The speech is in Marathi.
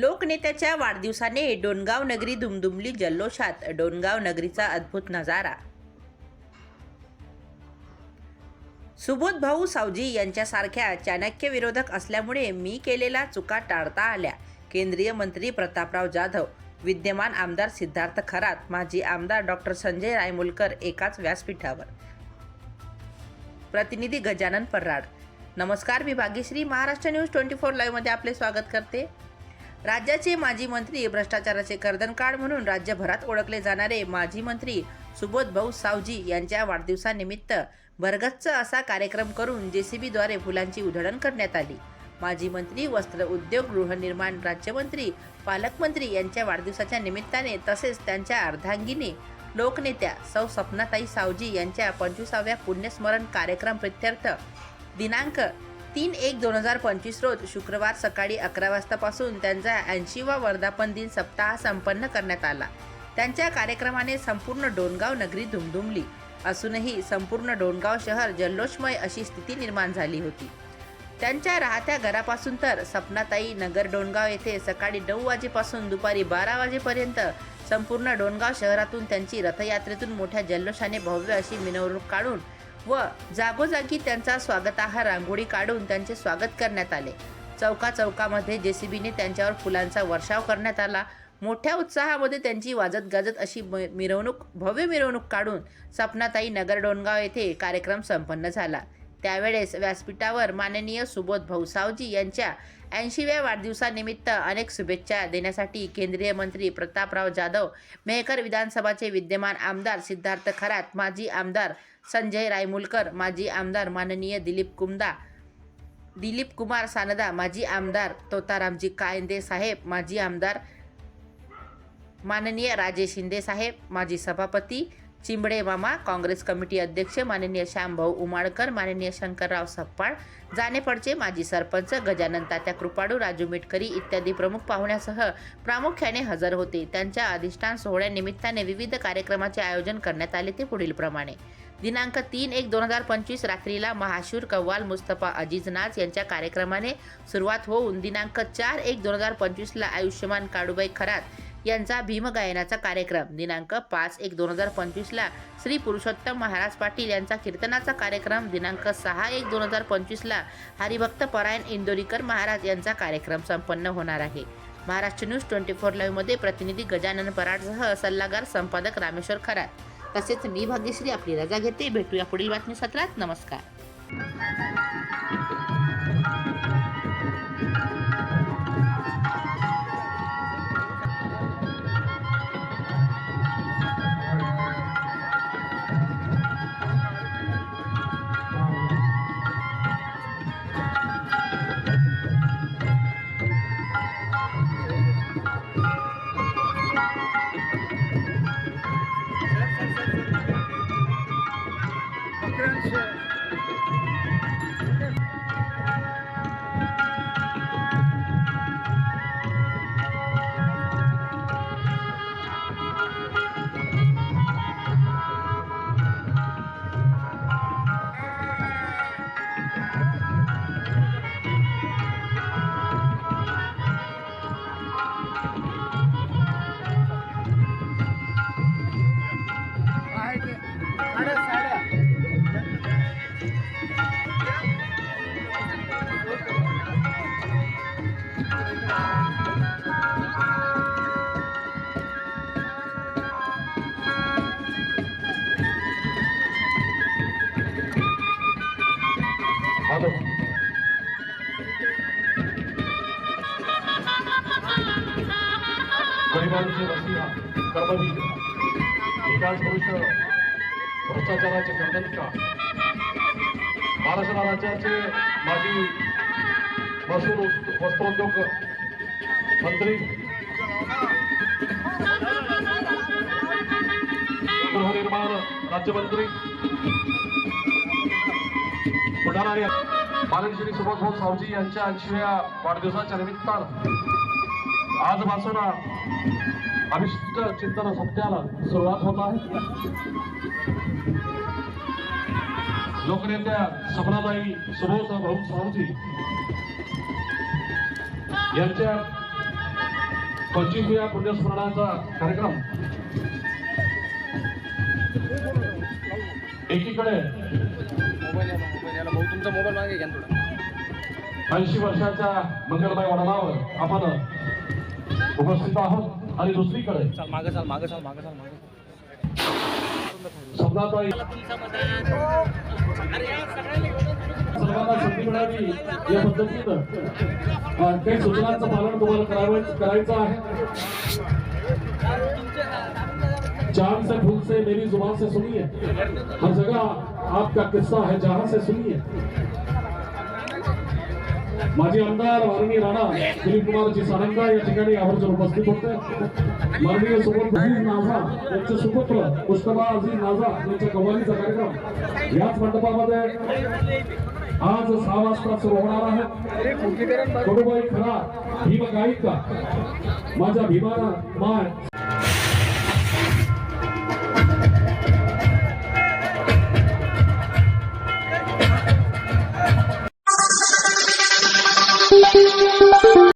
लोकनेत्याच्या वाढदिवसाने डोणगाव नगरी दुमदुमली जल्लोषात. डोणगाव नगरीचा अद्भुत नजारा. सुबोध भाऊ सावजी यांच्यासारख्या चाणक्य विरोधक असल्यामुळे मी केलेल्या चुका टाळता आल्या. केंद्रीय मंत्री प्रतापराव जाधव विद्यमान आमदार सिद्धार्थ खरात माजी आमदार डॉक्टर संजय रायमुलकर एकाच व्यासपीठावर. प्रतिनिधी गजानन पर्राड नमस्कार मी Bhagyashree. Maharashtra news twenty four लाईव्हमध्ये आपले स्वागत करते. राज्याचे माजी मंत्री भ्रष्टाचाराचे कर्दनकाळ म्हणून राज्यभरात ओळखले जाणारे माजी मंत्री सुबोध भाऊ सावजी यांच्या वाढदिवसानिमित्त भरगच्च असा कार्यक्रम करून जेसीबीद्वारे फुलांची उधळण करण्यात आली. माजी मंत्री वस्त्र उद्योग गृहनिर्माण राज्यमंत्री पालकमंत्री यांच्या वाढदिवसाच्या निमित्ताने तसेच त्यांच्या अर्धांगिनी लोकनेत्या सौ सपनाताई सावजी यांच्या पंचवीसाव्या पुण्यस्मरण कार्यक्रम प्रित्यर्थ दिनांक तीन एक दोन हजार पंचवीस रोज शुक्रवार सकाळी अकरा वाजतापासून त्यांचा ऐंशीवा वर्धापन दिन सप्ताह संपन्न करण्यात आला. त्यांच्या कार्यक्रमाने संपूर्ण डोणगाव नगरी धुमधुमली. असूनही संपूर्ण डोणगाव शहर जल्लोषमय अशी स्थिती निर्माण झाली होती. त्यांच्या राहत्या घरापासून तर सपनाताई नगर डोणगाव येथे सकाळी नऊ वाजेपासून दुपारी बारा वाजेपर्यंत संपूर्ण डोणगाव शहरातून त्यांची रथयात्रेतून मोठ्या जल्लोषाने भव्य अशी मिरवणूक काढून व जागोजागी त्यांचा स्वागताहार रांगोळी काढून त्यांचे स्वागत करण्यात आले. चौका चौकामध्ये जेसीबीने त्यांच्यावर फुलांचा वर्षाव करण्यात आला. मोठ्या उत्साहामध्ये त्यांची वाजत गाजत अशी मिरवणूक भव्य मिरवणूक काढून सपनाताई नगर डोणगाव येथे कार्यक्रम संपन्न झाला. त्यावेळेस व्यासपीठावर माननीय सुबोध भाऊसावजी यांच्या ऐंशीव्या वाढदिवसानिमित्त अनेक शुभेच्छा देण्यासाठी केंद्रीय मंत्री प्रतापराव जाधव मेहकर विधानसभाचे विद्यमान आमदार सिद्धार्थ खरात माजी आमदार संजय रायमुलकर माजी आमदार माननीय दिलीप कुमदा दिलीप कुमार सानदा माजी आमदार तोतारामजी कायंदे साहेब माजी आमदार माननीय राजेश शिंदे साहेब माजी सभापती चिंबडे मामा काँग्रेस कमिटी अध्यक्ष माननीय श्यामभाऊ उमाळकर माननीय शंकरराव सप्पाळ जानेपडचे माजी सरपंच गजानन तात्या कृपाडू राजू मिटकरी इत्यादी प्रमुख पाहुण्यासह प्रामुख्याने हजर होते. त्यांच्या अधिष्ठान सोहळ्यानिमित्ताने विविध कार्यक्रमाचे आयोजन करण्यात आले ते पुढीलप्रमाणे दिनांक तीन एक दोन हजार पंचवीस रात्रीला महाशूर कव्वाल मुस्तफा अजीज नाज यांच्या कार्यक्रमाने सुरुवात होऊन दिनांक चार एक दोन हजार पंचवीसला आयुष्यमान काडूबाई खरात यांचा भीमगायनाचा कार्यक्रम. दिनांक पाच एक दोन हजार पंचवीसला श्री पुरुषोत्तम महाराज पाटील यांचा कीर्तनाचा कार्यक्रम. दिनांक सहा एक दोन हजार पंचवीसला हरिभक्त परायण इंदोरीकर महाराज यांचा कार्यक्रम संपन्न होणार आहे. महाराष्ट्र न्यूज ट्वेंटी फोर लाईव्हमध्ये प्रतिनिधी गजानन पराडसह सल्लागार संपादक रामेश्वर खरात. तसेच मी भाग्यश्री आपली रजा घेते. भेटूया पुढील बातमी सत्रात. नमस्कार. गरिबांचे रसिया कर्मवीर विकास पुरुष भ्रष्टाचाराचे खंडनिका महाराष्ट्र राज्याचे माजी महसूल वस्त्रोद्योग मंत्री गृहनिर्माण राज्यमंत्री बुलढाणा आणि माननीय श्री सुभाषभाऊ सावजी यांच्या ऐंशीव्या वाढदिवसाच्या निमित्तानं आजपासून अभिष्ट चिंतन सत्याला सुरुवात होत आहे. लोकनेत्या सपनाबाई सुभाष भाऊ सावजी यांच्या पंचवीसव्या पुण्यस्मरणाचा कार्यक्रम एकीकडे मोबाईल भाऊ तुमचा मोबाईल मागे घ्या ऐंशी वर्षाच्या मंगलबाई वडनावर आपण उपस्थित आहोत आणि दुसरीकडे मागं चाल मागं चाल मागं चाल मागं सपनाताई सर्वांना संधी मिळावी या पद्धतीनं काही सूचनांचं पालन तुम्हाला करावं करायचं आहे चाँद से फूल से मेरी ज़ुबान से सुनिए हर जगह आपका किस्सा है जहाँ से सुनिए माजी आमदार वारणी राणा दिलीप कुमारजी सारंगा या ठिकाणी आवर्जून उपस्थित होते. माननीय सुमन अझीज नाझा यांचे सुपुत्र पुष्पबा अझीज नाझा यांच्या कव्वालीचा कार्यक्रम याच मंडपामध्ये आज सहा वाजता सुरू होणार आहे. कडूबाई खरा भीम गायिका माझ्या भीमाना माय.